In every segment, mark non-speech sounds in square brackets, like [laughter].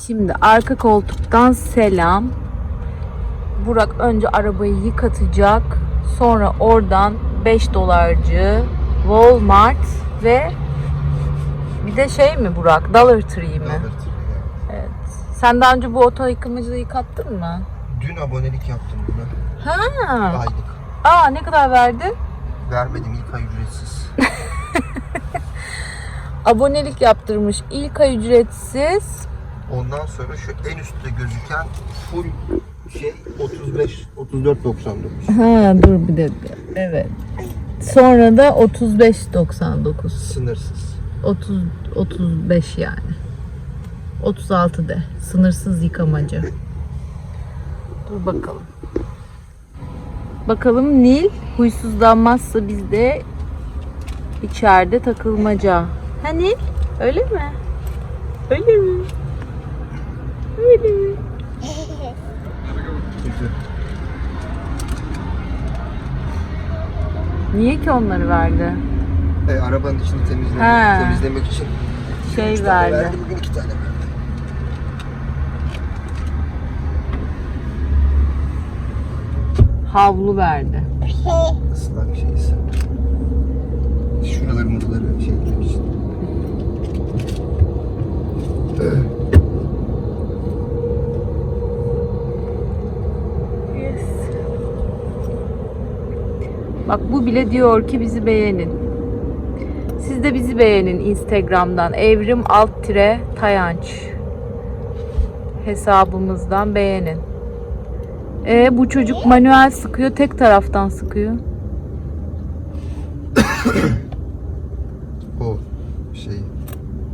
Şimdi arka koltuktan selam. Burak önce arabayı yıkatacak. Sonra oradan 5 dolarcı Walmart ve bir de şey mi Burak? Dollar Tree mi? Evet. Sen daha önce bu oto yıkamacıda yıkattın mı? Dün abonelik yaptım buna. Ha. Aylık. Aa ne kadar verdi? Vermedim ilk ay ücretsiz. [laughs] Abonelik yaptırmış. İlk ay ücretsiz. Ondan sonra şu en üstte gözüken full şey 35 34.99. Ha dur bir dakika. Evet. Sonra da 35.99. Sınırsız. 30 35 yani. 36 de. Sınırsız yıkamacı. Dur bakalım. Bakalım Nil huysuzlanmazsa biz de içeride takılmaca. Ha Nil? Öyle mi? Öyle mi? Öyle. Niye ki onları verdi? E, arabanın içini temizlemek, temizlemek için üç Şey tane verdi. verdi. Bugün iki tane verdi. Havlu verdi. Islak şeyse. Şuraları mırları şey etmek için. [laughs] Bak bu bile diyor ki bizi beğenin. Siz de bizi beğenin Instagram'dan. Evrim alt tire tayanç hesabımızdan beğenin. E bu çocuk manuel sıkıyor, tek taraftan sıkıyor. [coughs] O şey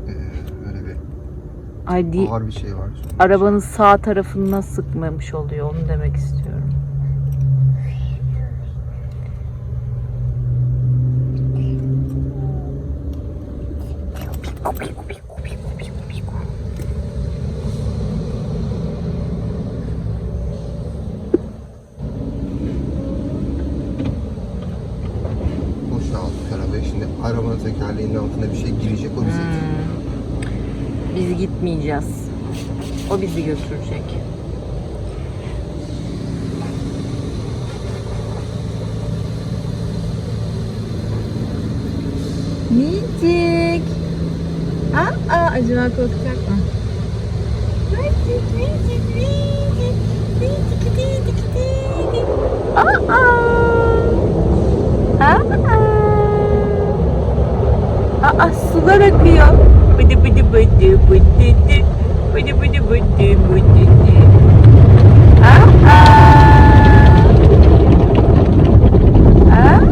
e, öyle bir Ay di- ağır bir şey var. arabanın sağ tarafına sıkmamış oluyor. Onu demek istiyorum. Boşalttık arabayı. Şimdi arabanın tekerleğinin altına bir şey girecek o bize. Biz gitmeyeceğiz. O bizi götürecek. Minicik. Acaba korkacak mı? Aa, aa. Aa, sular akıyor. Bıdı bıdı bıdı bıdı dı. Bıdı bıdı bıdı bıdı dı. Aa. Aa.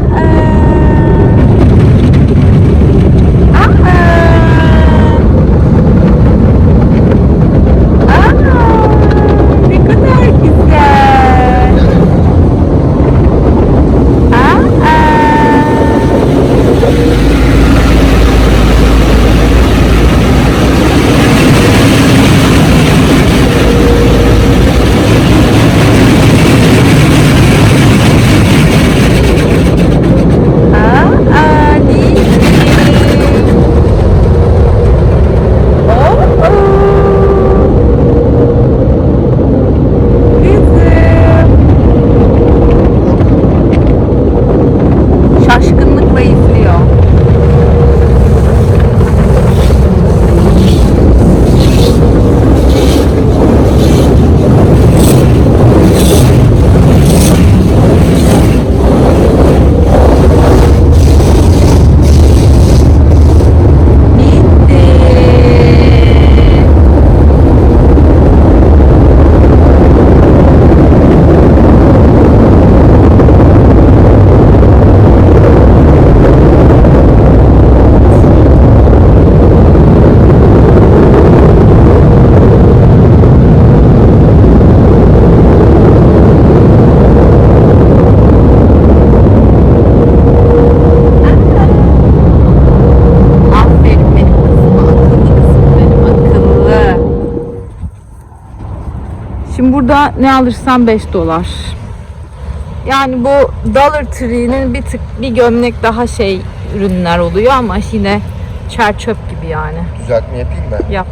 Ne alırsam 5 dolar. Yani bu Dollar Tree'nin bir tık bir gömlek daha şey ürünler oluyor ama yine çer çöp gibi yani. Düzeltme yapayım mı? Yap.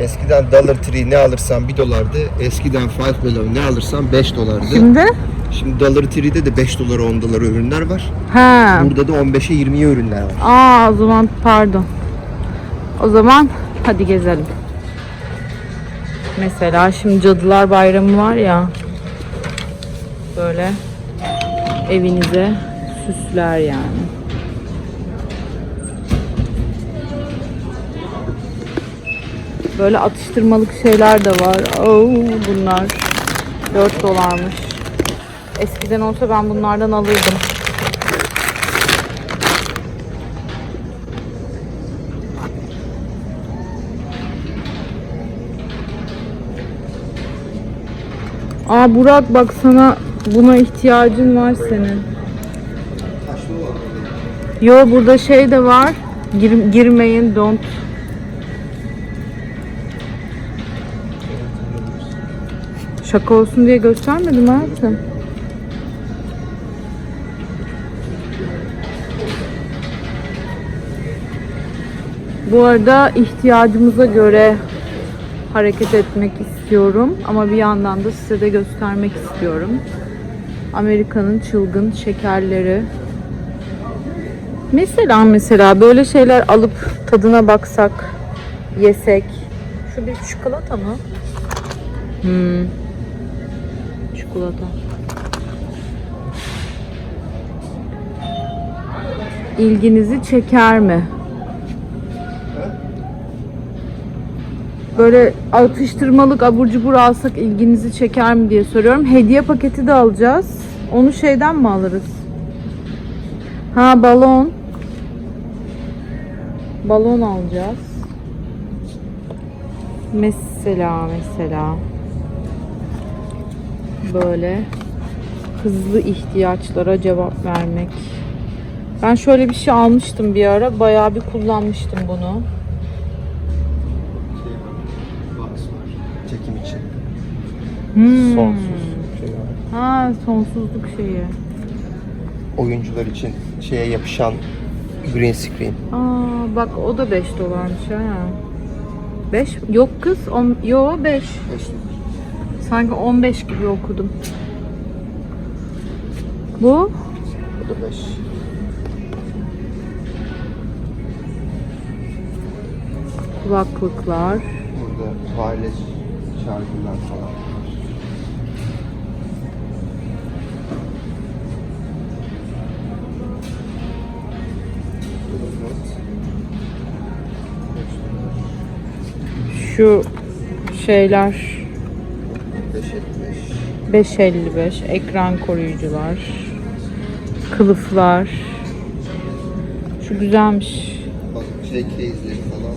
Eskiden Dollar Tree ne alırsan 1 dolardı. Eskiden Five Below ne alırsan 5 dolardı. Şimdi? Şimdi Dollar Tree'de de 5 dolara 10 dolara ürünler var. Ha. Burada da 15'e 20'ye ürünler var. Aa o zaman pardon. O zaman hadi gezelim. Mesela şimdi Cadılar Bayramı var ya. Böyle evinize süsler yani. Böyle atıştırmalık şeyler de var. Oo, bunlar 4 dolarmış. Eskiden olsa ben bunlardan alırdım. Aa Burak bak sana buna ihtiyacın var senin. Yo burada şey de var. Gir- girmeyin don't. Şaka olsun diye göstermedim hayatım. Bu arada ihtiyacımıza göre hareket etmek istiyorum ama bir yandan da size de göstermek istiyorum. Amerika'nın çılgın şekerleri. Mesela mesela böyle şeyler alıp tadına baksak, yesek. Şu bir çikolata mı? Hmm. Çikolata. İlginizi çeker mi? Böyle atıştırmalık abur cubur alsak ilginizi çeker mi diye soruyorum. Hediye paketi de alacağız. Onu şeyden mi alırız? Ha balon. Balon alacağız. Mesela mesela böyle hızlı ihtiyaçlara cevap vermek. Ben şöyle bir şey almıştım bir ara. Bayağı bir kullanmıştım bunu. Hmm. Sonsuz şey var. Ha sonsuzluk şeyi. Oyuncular için şeye yapışan green screen. Aa bak o da 5 dolarmış ha. 5 yok kız. On, yo 5. Sanki 15 gibi okudum. Bu Bu da 5. kulaklıklar. Burada wireless şarjlar falan Şu şeyler 5.75. 5.55 ekran koruyucular. Kılıflar. Şu güzelmiş. Bak şey case'leri falan.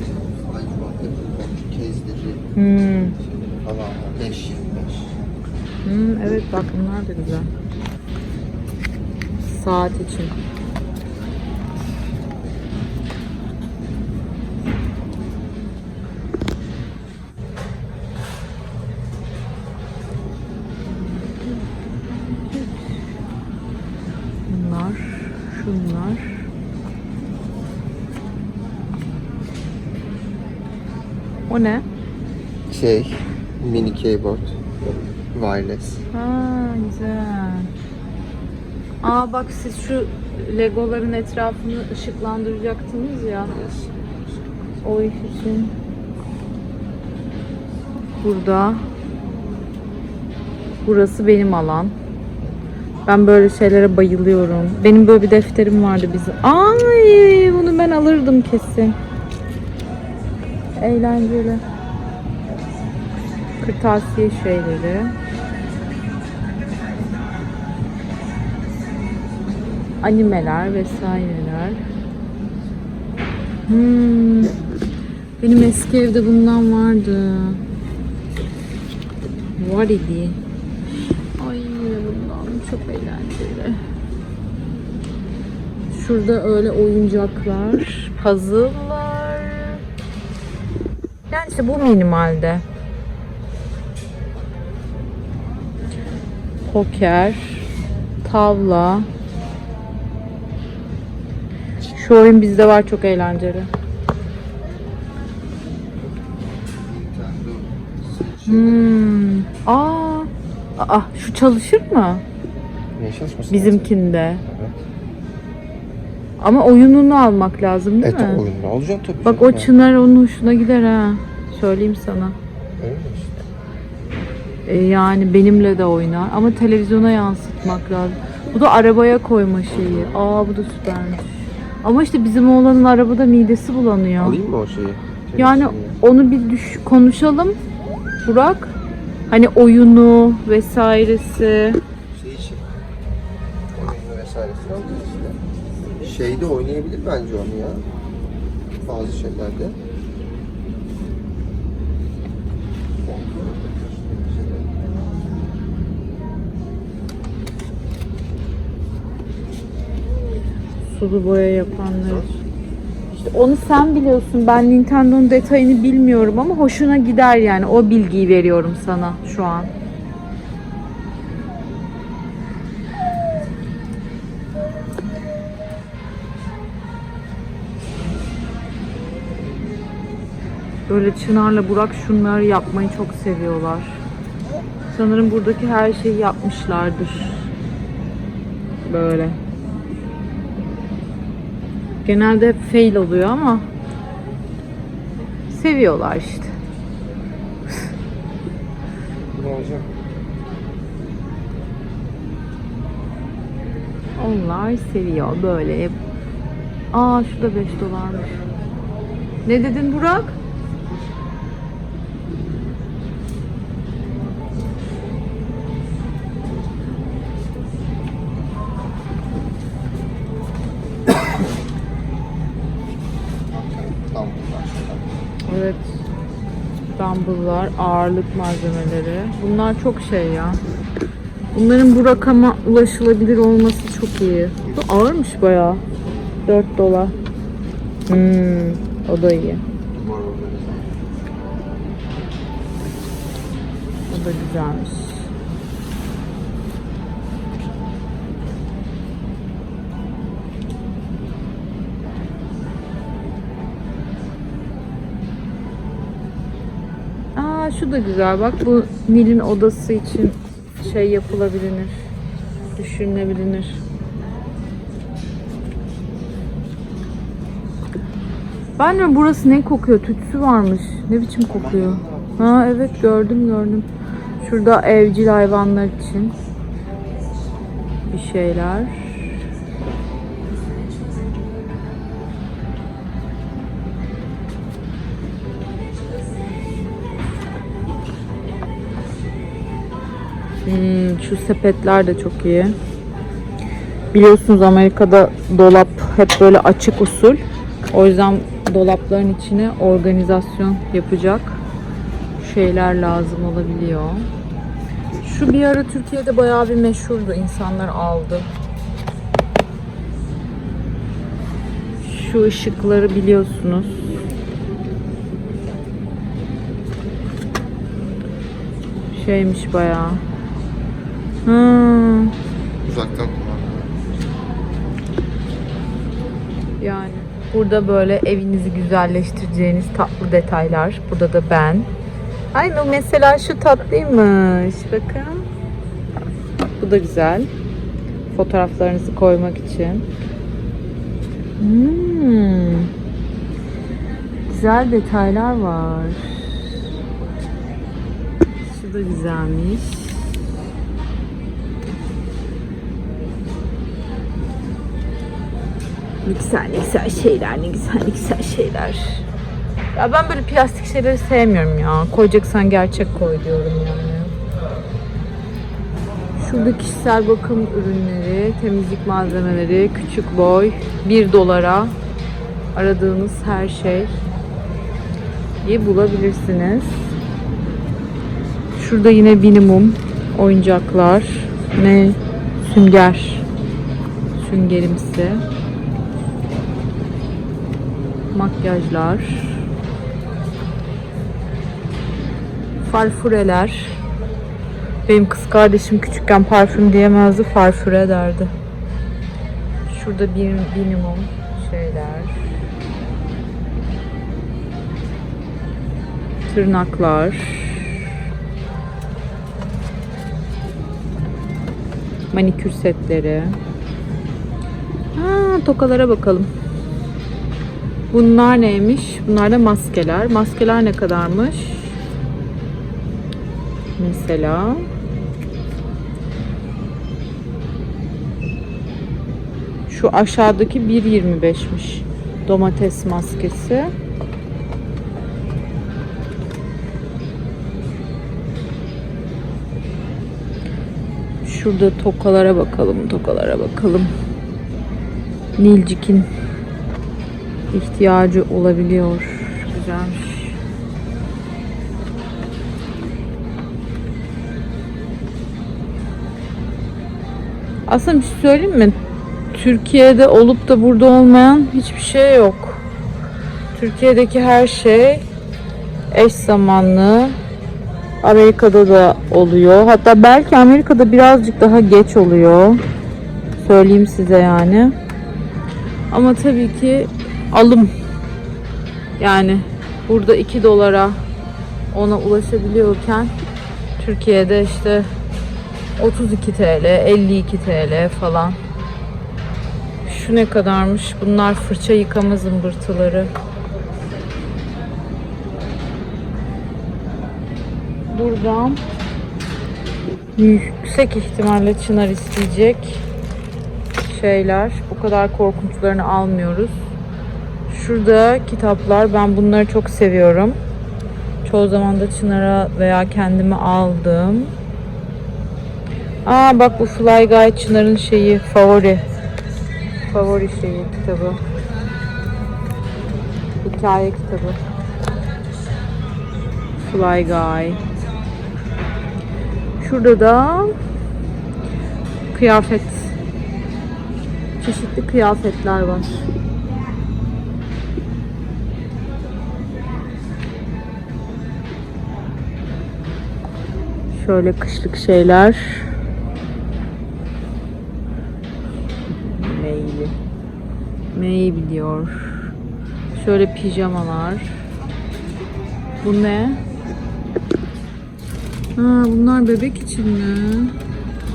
iPad'da kullanmış case'leri Hmm. falan. 5.25. Hmm, evet bak bunlar da güzel. Saat için. Bunlar, şunlar. O ne? Şey, mini keyboard. Wireless. Ha güzel. Aa bak siz şu legoların etrafını ışıklandıracaktınız ya. O iş için. Burada. Burası benim alan. Ben böyle şeylere bayılıyorum. Benim böyle bir defterim vardı bizim. Ay bunu ben alırdım kesin. Eğlenceli. Kırtasiye şeyleri. Animeler vesaireler. Hmm. Benim eski evde bundan vardı. Var idi. Ay bundan çok eğlenceli. Şurada öyle oyuncaklar, puzzle'lar. İşte bu minimalde. Poker, tavla. Şu oyun bizde var çok eğlenceli. Hmm. Aa. Aa, şu çalışır mı? Ne çalışması Bizimkinde. Evet. Ama oyununu almak lazım değil Evet mi? oyununu alacaksın tabii. Bak canım. o çınar onun hoşuna gider ha. Söyleyeyim sana. Öyle işte? E, yani benimle de oynar ama televizyona yansıtmak lazım. Bu da arabaya koyma şeyi. Aa bu da süpermiş. Ama işte bizim oğlanın arabada midesi bulanıyor. Alayım mı o şeyi? Yani onu bir düş konuşalım Burak. Hani oyunu vesairesi. şey için oyunu vesairesi. Şeyde oynayabilir bence onu ya. Bazı şeylerde. Sulu boya yapanlar. İşte onu sen biliyorsun. Ben Nintendo'nun detayını bilmiyorum ama hoşuna gider yani. O bilgiyi veriyorum sana şu an. Böyle Çınar'la Burak şunları yapmayı çok seviyorlar. Sanırım buradaki her şeyi yapmışlardır. Böyle. Genelde hep fail oluyor ama seviyorlar işte. Onlar seviyor böyle. Aa şu da 5 dolarmış. Ne dedin Burak? Dumbbell'lar, ağırlık malzemeleri. Bunlar çok şey ya. Bunların bu rakama ulaşılabilir olması çok iyi. Bu ağırmış bayağı. 4 dolar. Hmm, o da iyi. O da güzelmiş. Şu da güzel bak bu Nil'in odası için şey yapılabilir. Düşünülebilir. Ben de burası ne kokuyor? Tütsü varmış. Ne biçim kokuyor? Ha evet gördüm gördüm. Şurada evcil hayvanlar için bir şeyler. Hmm, şu sepetler de çok iyi. Biliyorsunuz Amerika'da dolap hep böyle açık usul. O yüzden dolapların içine organizasyon yapacak şeyler lazım olabiliyor. Şu bir ara Türkiye'de bayağı bir meşhurdu. İnsanlar aldı. Şu ışıkları biliyorsunuz. Şeymiş bayağı. Hmm. Uzaktan. Yani burada böyle evinizi güzelleştireceğiniz tatlı detaylar. Burada da ben. Ay bu mesela şu tatlıymış. Bakın. Bu da güzel. Fotoğraflarınızı koymak için. Hmm. Güzel detaylar var. Şu da güzelmiş. Ne güzel ne güzel şeyler ne güzel ne güzel şeyler. Ya ben böyle plastik şeyleri sevmiyorum ya. Koyacaksan gerçek koy diyorum yani. Şurada kişisel bakım ürünleri, temizlik malzemeleri, küçük boy, 1 dolara aradığınız her şey bulabilirsiniz. Şurada yine minimum oyuncaklar. Ne? Sünger. Süngerimsi makyajlar, farfureler. Benim kız kardeşim küçükken parfüm diyemezdi, farfure derdi. Şurada bir minimum şeyler. Tırnaklar. Manikür setleri. Ha, tokalara bakalım. Bunlar neymiş? Bunlar da maskeler. Maskeler ne kadarmış? Mesela şu aşağıdaki 1.25'miş. Domates maskesi. Şurada tokalara bakalım, tokalara bakalım. Nilcik'in ihtiyacı olabiliyor. Güzelmiş. Aslında bir şey söyleyeyim mi? Türkiye'de olup da burada olmayan hiçbir şey yok. Türkiye'deki her şey eş zamanlı. Amerika'da da oluyor. Hatta belki Amerika'da birazcık daha geç oluyor. Söyleyeyim size yani. Ama tabii ki alım. Yani burada 2 dolara ona ulaşabiliyorken Türkiye'de işte 32 TL, 52 TL falan. Şu ne kadarmış? Bunlar fırça yıkama zımbırtıları. Buradan yüksek ihtimalle Çınar isteyecek şeyler. Bu kadar korkunçlarını almıyoruz. Şurada kitaplar. Ben bunları çok seviyorum. Çoğu zaman da Çınar'a veya kendime aldım. Aa bak bu Fly Guy Çınar'ın şeyi favori. Favori şeyi kitabı. Hikaye kitabı. Fly Guy. Şurada da kıyafet. Çeşitli kıyafetler var. Şöyle kışlık şeyler. Maybe. Maybe diyor. Şöyle pijamalar. Bu ne? Ha, bunlar bebek için mi?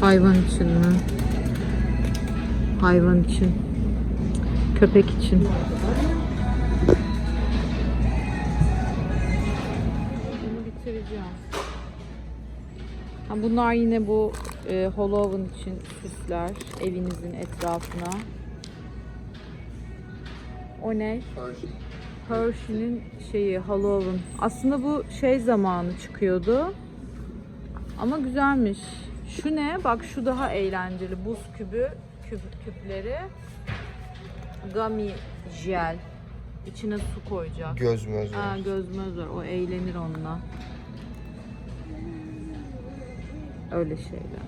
Hayvan için mi? Hayvan için. Köpek için. Bunlar yine bu e, Halloween için süsler evinizin etrafına. O ne? Hershey'nin şeyi Halloween. Aslında bu şey zamanı çıkıyordu. Ama güzelmiş. Şu ne? Bak şu daha eğlenceli. Buz kübü, küp, küpleri. Gummy jel. İçine su koyacak. Göz möz var. Ha, gözmöz var. O eğlenir onunla. Öyle şeyler.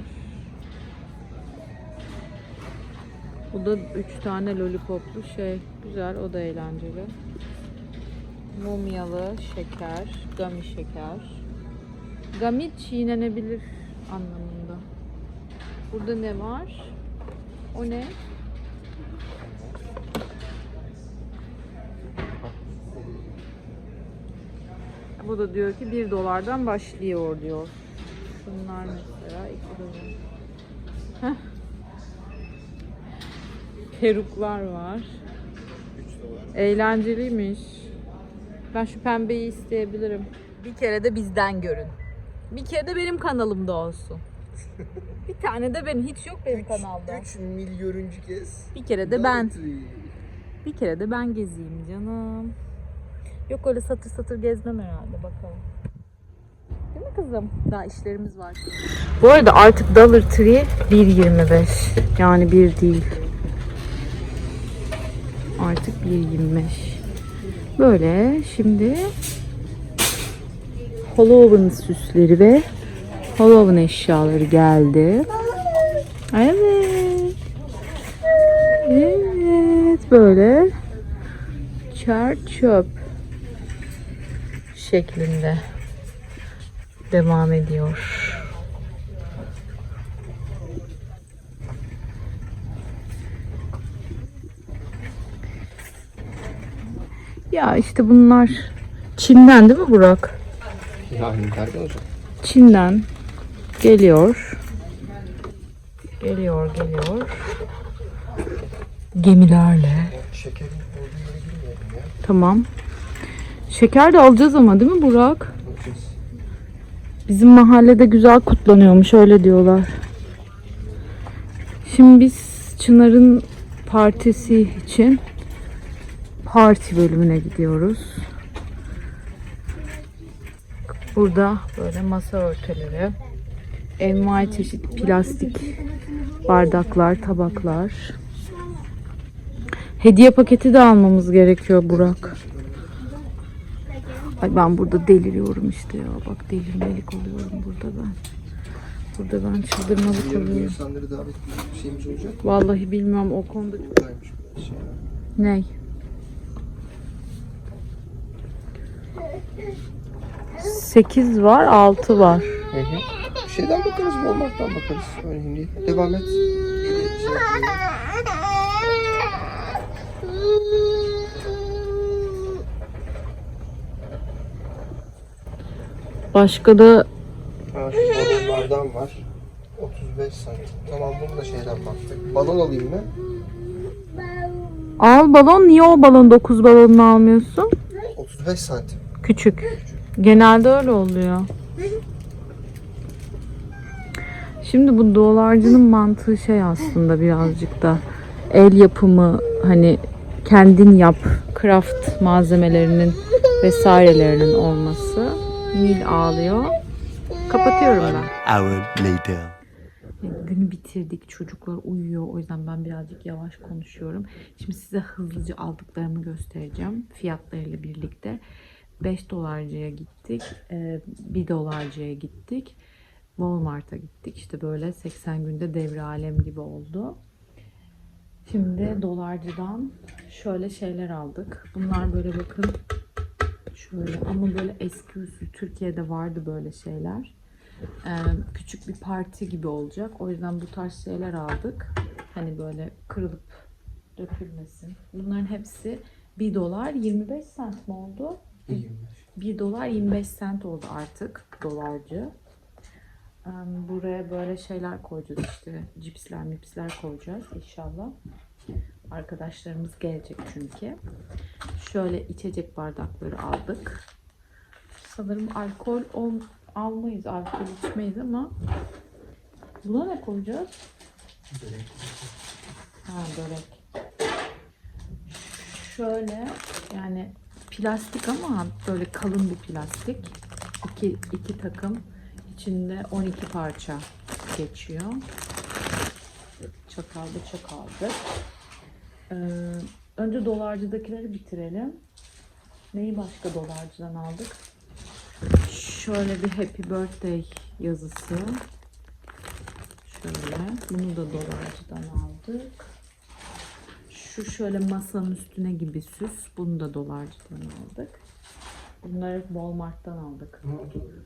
Bu da üç tane lollipoplu şey. Güzel. O da eğlenceli. Mumyalı şeker. Gummy şeker. Gummy çiğnenebilir anlamında. Burada ne var? O ne? Bu da diyor ki 1 dolardan başlıyor diyor. Şunlar mesela 2 dolar. Heh. Peruklar var. Eğlenceliymiş. Ben şu pembeyi isteyebilirim. Bir kere de bizden görün. Bir kere de benim kanalımda olsun. [laughs] Bir tane de benim hiç yok benim kanalda. 3 milyonuncu kez. Bir kere de ben. Bir kere de ben gezeyim canım. Yok öyle satır satır gezmem herhalde bakalım. Değil mi kızım? Daha işlerimiz var. Bu arada artık Dollar Tree 1.25. Yani bir değil. Artık 1.25. Böyle şimdi Halloween süsleri ve Halloween eşyaları geldi. Evet. Evet böyle çer çöp şeklinde devam ediyor. Ya işte bunlar Çin'den değil mi Burak? Yani nereden olacak? Çin'den geliyor. Geliyor geliyor. Gemilerle. Şekerin. Tamam. Şeker de alacağız ama değil mi Burak? Bizim mahallede güzel kutlanıyormuş öyle diyorlar. Şimdi biz Çınar'ın partisi için parti bölümüne gidiyoruz. Burada böyle masa örtüleri, envai çeşit plastik bardaklar, tabaklar. Hediye paketi de almamız gerekiyor Burak. Ay ben burada deliriyorum işte ya. Bak delirmelik oluyorum burada ben. Burada ben çıldırmalık oluyorum. insanları davet bir şeyimiz olacak mı? Vallahi bilmem o konuda. Buradaymış biraz şey. Ney? Sekiz var, altı var. Hı hı. Bir şeyden bakarız, Walmart'tan bakarız. Önemli değil. Devam et. Şey Başka da Ha, şu balonlardan var. 35 santim. Tamam bunu da şeyden baktık. Balon alayım mı? al balon. Niye o balon 9 balonunu almıyorsun? 35 santim. Küçük. Genelde öyle oluyor. Şimdi bu dolarcının mantığı şey aslında birazcık da el yapımı hani kendin yap craft malzemelerinin vesairelerinin olması. Nil ağlıyor. Kapatıyorum ben. hour later. Günü bitirdik. Çocuklar uyuyor. O yüzden ben birazcık yavaş konuşuyorum. Şimdi size hızlıca aldıklarımı göstereceğim. Fiyatlarıyla birlikte. 5 dolarcıya gittik. 1 dolarcıya gittik. Walmart'a gittik. İşte böyle 80 günde devre alem gibi oldu. Şimdi dolarcıdan şöyle şeyler aldık. Bunlar böyle bakın şöyle ama böyle eski usul Türkiye'de vardı böyle şeyler. Ee, küçük bir parti gibi olacak. O yüzden bu tarz şeyler aldık. Hani böyle kırılıp dökülmesin. Bunların hepsi 1 dolar 25 cent mi oldu? 25. 1 dolar 25 cent oldu artık dolarcı. Ee, Buraya böyle şeyler koyacağız işte cipsler mipsler koyacağız inşallah. Arkadaşlarımız gelecek çünkü. Şöyle içecek bardakları aldık. Sanırım alkol ol- almayız, alkol içmeyiz ama buna ne koyacağız? Ha börek. Şöyle yani plastik ama böyle kalın bir plastik. İki, iki takım içinde 12 parça geçiyor. Çatal bıçak aldık. Ee, önce dolarcıdakileri bitirelim. Neyi başka dolarcıdan aldık? Şöyle bir happy birthday yazısı. Şöyle. Bunu da dolarcıdan aldık. Şu şöyle masanın üstüne gibi süs. Bunu da dolarcıdan aldık. Bunları Walmart'tan aldık.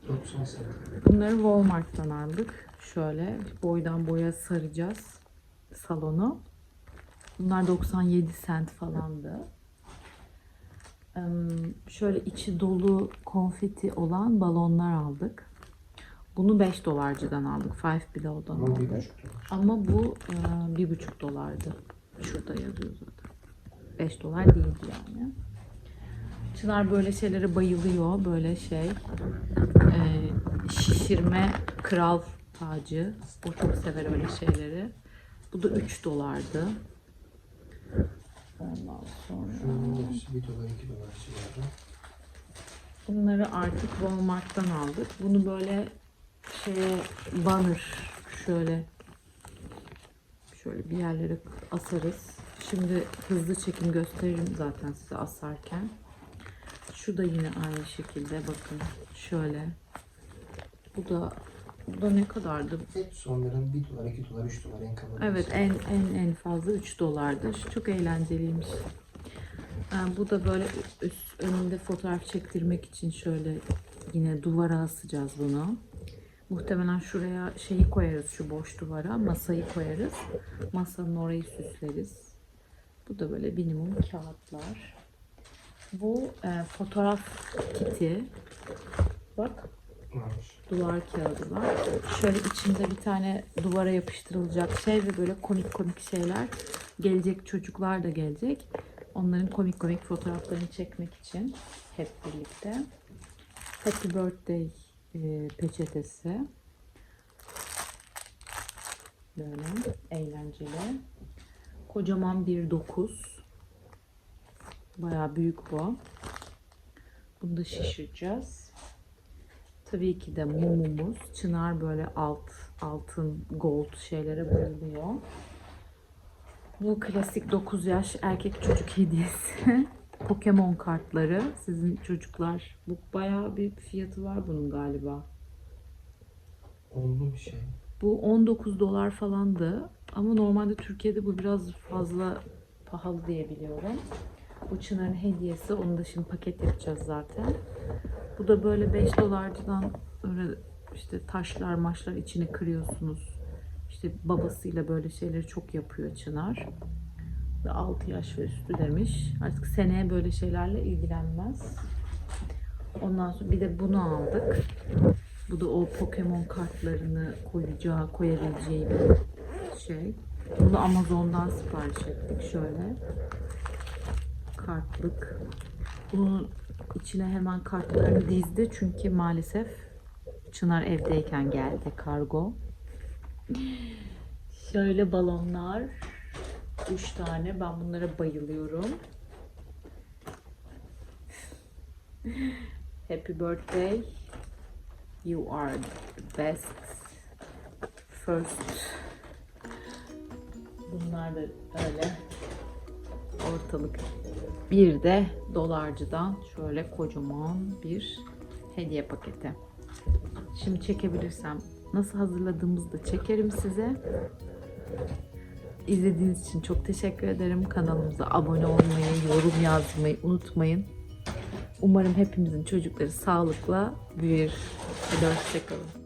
90 santim. Bunları Walmart'tan aldık. Şöyle boydan boya saracağız salonu. Bunlar 97 cent falandı. Şöyle içi dolu konfeti olan balonlar aldık. Bunu 5 dolarcıdan aldık. Five Below'dan aldık. Ama bu e, bir buçuk dolardı. Şurada yazıyor zaten. 5 dolar değildi yani. Çınar böyle şeylere bayılıyor. Böyle şey. e, şişirme kral tacı. O çok sever öyle şeyleri. Bu da 3 dolardı. Ondan sonra hepsi 1 dolar 2 dolar civarı. bunları artık Walmart'tan aldık. Bunu böyle şeye banner şöyle şöyle bir yerlere asarız. Şimdi hızlı çekim gösteririm zaten size asarken. Şu da yine aynı şekilde bakın şöyle. Bu da bu da ne kadardı? Hepsi onların 1 dolar 2 dolar 3 dolar en kabalı. Evet en en en fazla 3 dolardı. Çok eğlenceliymiş. Ee, bu da böyle üst önünde fotoğraf çektirmek için şöyle yine duvara asacağız bunu. Muhtemelen şuraya şeyi koyarız şu boş duvara masayı koyarız. Masanın orayı süsleriz. Bu da böyle minimum kağıtlar. Bu e, fotoğraf kiti. Bak Duvar kağıdı var. Şöyle içinde bir tane duvara yapıştırılacak şey ve böyle komik komik şeyler. Gelecek çocuklar da gelecek. Onların komik komik fotoğraflarını çekmek için hep birlikte. Happy Birthday e, peçetesi. Böyle eğlenceli. Kocaman bir dokuz. Bayağı büyük bu. Bunu da şişireceğiz. Tabii ki de mumumuz. Çınar böyle alt, altın, gold şeylere bayılıyor. Bu klasik 9 yaş erkek çocuk hediyesi. [laughs] Pokemon kartları. Sizin çocuklar. Bu bayağı bir fiyatı var bunun galiba. Oldu bir şey. Bu 19 dolar falandı. Ama normalde Türkiye'de bu biraz fazla pahalı diye biliyorum. Bu Çınar'ın hediyesi. Onu da şimdi paket yapacağız zaten. Bu da böyle 5 dolarcıdan öyle işte taşlar maşlar içini kırıyorsunuz. İşte babasıyla böyle şeyleri çok yapıyor Çınar. Ve 6 yaş ve üstü demiş. Artık seneye böyle şeylerle ilgilenmez. Ondan sonra bir de bunu aldık. Bu da o Pokemon kartlarını koyacağı, koyabileceği bir şey. Bunu Amazon'dan sipariş ettik şöyle. Kartlık. Bunun içine hemen kartlarını dizdi çünkü maalesef Çınar evdeyken geldi kargo. Şöyle balonlar. Üç tane. Ben bunlara bayılıyorum. Happy birthday. You are the best. First. Bunlar da öyle. Ortalık. Bir de dolarcıdan şöyle kocaman bir hediye paketi. Şimdi çekebilirsem nasıl hazırladığımızı da çekerim size. İzlediğiniz için çok teşekkür ederim. Kanalımıza abone olmayı, yorum yazmayı unutmayın. Umarım hepimizin çocukları sağlıkla büyür. Hadi hoşçakalın.